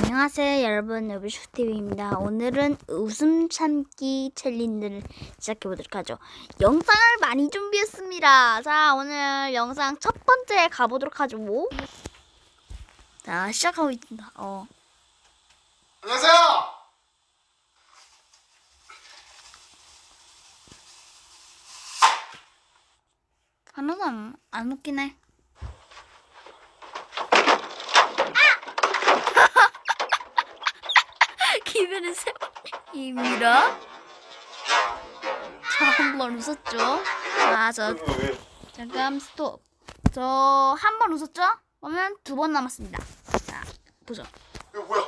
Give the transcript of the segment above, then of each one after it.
안녕하세요 여러분. 여비슈TV입니다. 오늘은 웃음 참기 챌린지를 시작해보도록 하죠. 영상을 많이 준비했습니다. 자 오늘 영상 첫 번째 가보도록 하죠. 자 시작하고 있습니다. 어. 안녕하세요. 하나도 안, 안 웃기네 기분은 세번 입니다 자한번 웃었죠 자저 잠깐 스톱. 저 한 번 웃었죠? 그러면 두 번 남았습니다. 자, 보죠. 이거 뭐야?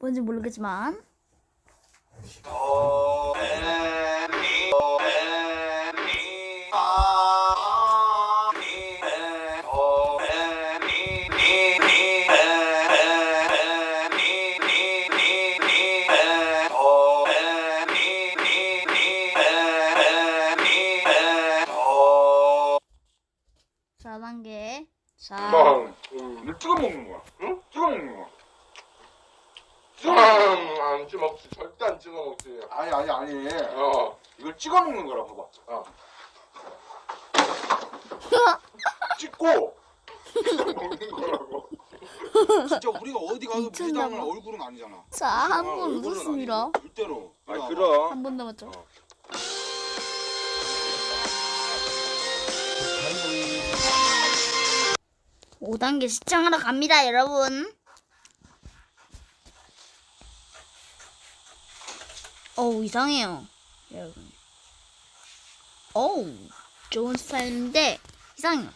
뭔지 모르겠지만 자 단계. 자, 이거 찍어 먹는 거야. 응? 찍어 먹는 거야. 아, 안 찍어 먹지. 절대 안 찍어 먹지. 아니 아니 아니. 어. 이걸 찍어 먹는 거라 봐봐. 어. 찍고 먹는 거라고. 진짜 우리가 어디 가서 미쳤나 봐. 얼굴은 아니잖아. 자, 한 아, 번 얼굴은 웃었습니다. 아니고, 절대로. 아니 야, 그럼. 한 번 남았죠. 5단계 시청하러 갑니다, 여러분. 어우, 이상해요. 여러분. 어우, 좋은 스타일인데, 이상해요.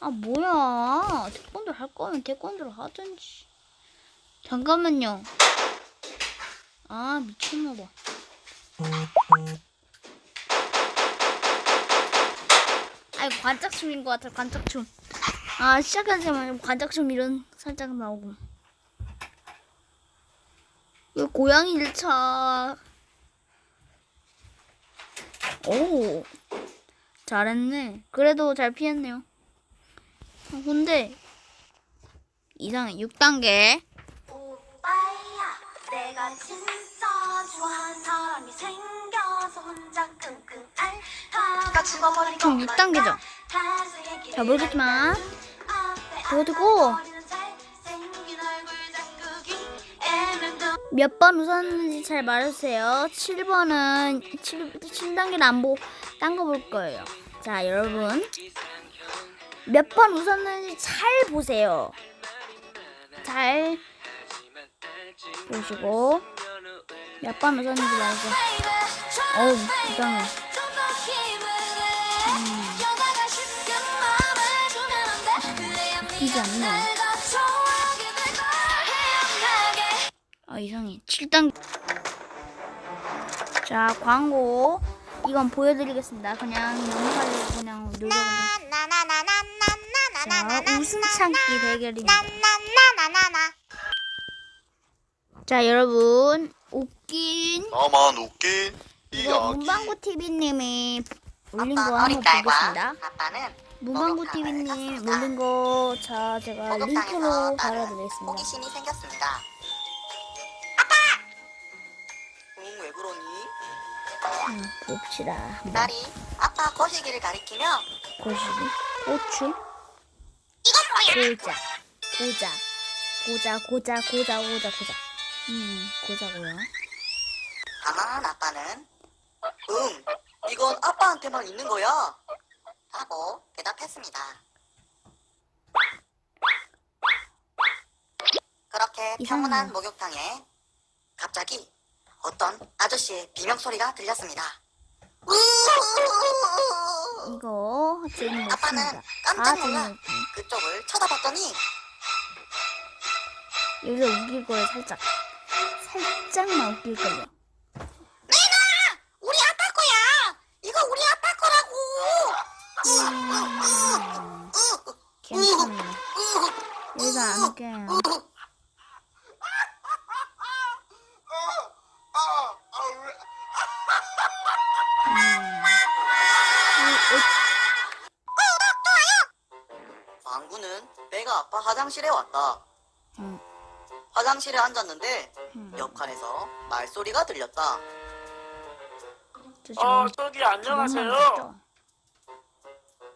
아, 뭐야. 태권도 할 거면 태권도를 하든지. 잠깐만요. 아, 미쳤나봐. 아이, 관짝춤인 것 같아, 관짝춤. 아 시작하자마자 관작춤 이런 살짝 나오고. 이거 고양이 1차. 오 잘했네. 그래도 잘 피했네요. 아, 근데 이상해. 6단계. 오빠야 내가 진짜 좋아하는 사람이 생겨 총 것만 6단계죠 같아서 얘기를 잘 모르겠지만 또몇번 웃었는지 잘 말해주세요. 7번은 7, 7단계는 안 보고 딴 거 볼 거예요. 자 여러분. 몇 번 웃었는지 잘 보세요. 잘 보시고. 몇 번 웃었는지 말해주세요 어우 이상해. 될 거야 헤어나게 아 이상해. 7단. 자 광고. 이건 보여드리겠습니다. 그냥 넘어가려고 그냥 눌러보세요 자 웃음 참기 대결입니다. 자 여러분. 웃긴. 나만 웃긴 이거. 문방구 TV님이 올린 거 한번 보겠습니다. 아빠는 문방구 TV님 올린 거 자 제가 링크로 달아드리겠습니다. 호기심이 생겼습니다. 아빠! 응, 왜 그러니? 음, 봅시다. 딸이 아빠 거시기를 가리키며 고시기? 고추? 고자. 고자. 고자 고자 고자 고자 고자. 음 고자고요 가만한 아빠는 응, 이건 아빠한테만 있는 거야. 하고 대답했습니다. 그렇게. 평온한 목욕탕에 갑자기 어떤 아저씨의 비명 소리가 들렸습니다. 이거 재미없습니다 아빠는 아 깜짝 놀라 재미없지 그쪽을 쳐다봤더니 여기서 웃길 거예요 살짝 살짝만 웃길 거예요 우리 아빠 거야. 이거 우리 아빠 거라고. 음, 괜찮네 웃겨요 방구는 내가 아빠 화장실에 왔다. 응. 화장실에 앉았는데 음. 옆칸에서 말소리가 들렸다. 저 어, 저기 안녕하세요.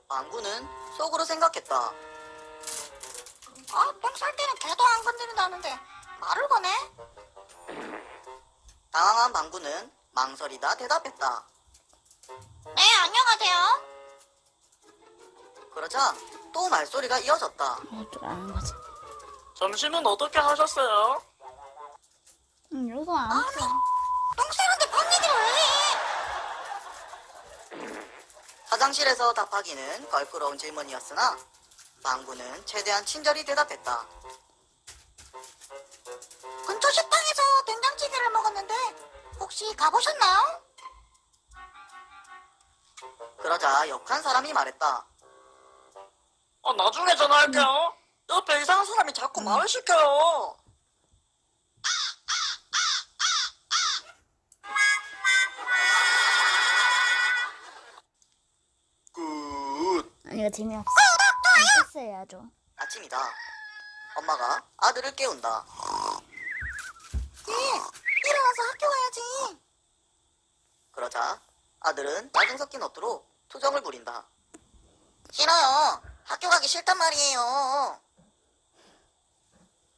망구는 속으로 생각했다. 아, 똥쌀 때는 개도 안 건드린다는데 말을 거네? 당황한 망구는 망설이다 대답했다. 네, 안녕하세요. 그러자 또 말소리가 이어졌다. 어쩌라는 거지? 점심은 어떻게 하셨어요? 응, 이거 안 했어. 똥 싸는데 뭔 얘기를 왜 해? 화장실에서 답하기는 껄끄러운 질문이었으나 망구는 최대한 친절히 대답했다. 근처 식당에서 된장찌개를 먹었는데 혹시 가보셨나요? 그러자 역한 사람이 말했다. 어, 나중에 전화할게요. 옆에 이상한 사람이 자꾸 말을 시켜요. 끝. 아니 이거 재미없어. 안 뺐어야죠. 아침이다. 엄마가 아들을 깨운다. 예, 일어나서 학교 가야지. 그러자 아들은 짜증 섞인 어투로 투정을 부린다. 싫어요. 학교 가기 싫단 말이에요.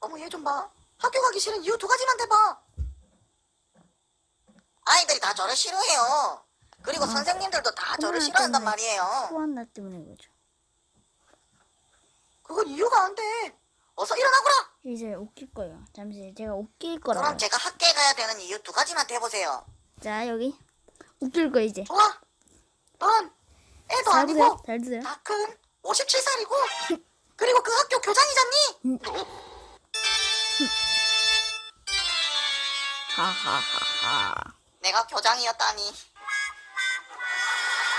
어머 얘 좀 봐. 학교 가기 싫은 이유 두 가지만 대봐. 아이들이 다 저를 싫어해요. 그리고 선생님들도 다 저를 싫어한단 그만. 말이에요. 소환나 때문에 그러죠. 그건 이유가 안 돼. 어서 일어나거라. 이제 웃길 거예요. 잠시 제가 웃길 거라고. 그럼 제가 학교에 가야 되는 이유 두 가지만 대보세요. 자 여기 웃길 거 이제. 좋아. 넌 애도 잘 아니고. 잘 드세요. 다 큰 57살이고 그리고 그 학교 교장이잖니. 하하하하. 내가 교장이었다니.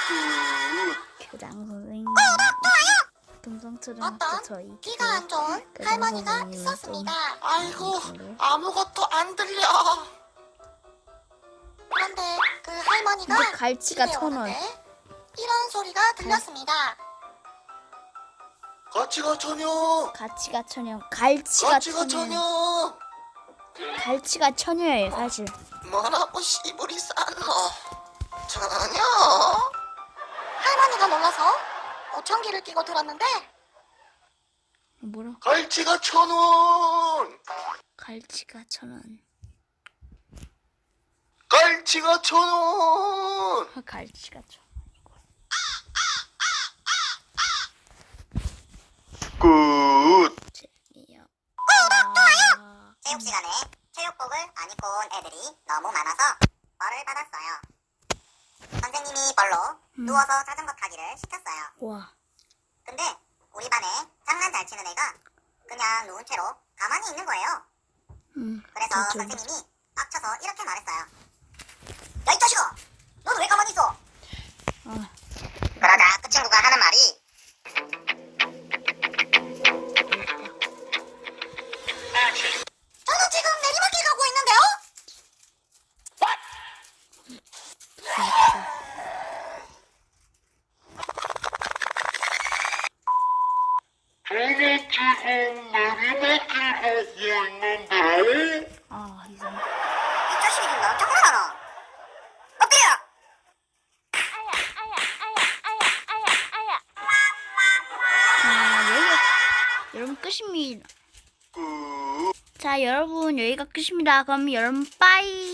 끝. 교장 선생 어떤 저희 귀가 안 좋은 할머니가 있었습니다. 또 아이고 아무것도 안 들려. 그런데 그 할머니가 근데 갈치가 집에 천 원. 오는데 이런 소리가 들렸습니다. 같이가 처녀. 가치가 천여. 갈치가 같이 가 천여. 처녀. 갈치가 천여예요 사실. 뭐라고 씨부리 쌌노? 전혀. 할머니가 놀라서 보청기를 끼고 들었는데 뭐라? 갈치가 천 원. 갈치가 천 원. 갈치가 천 원. 아, 갈치가 천. 끝. 재미요. 아, 체육 시간에 체육복을 안 입고 온 애들이 너무 많아서 벌을 받았어요. 선생님이 벌로 누워서 자전거 타기를 시켰어요. 와. 근데 우리 반에 장난 잘 치는 애가 그냥 누운 채로 가만히 있는 거예요. 음. 그래서 저 좀- 선생님이 빡쳐서 이렇게 말했어요. 야 이 자식아, 너는 왜 가만히 있어? 아, 그러자 그 친구가 하는 말이 끝입니다. 끝. 자 여러분 여기가 끝입니다. 그럼 여러분 빠이.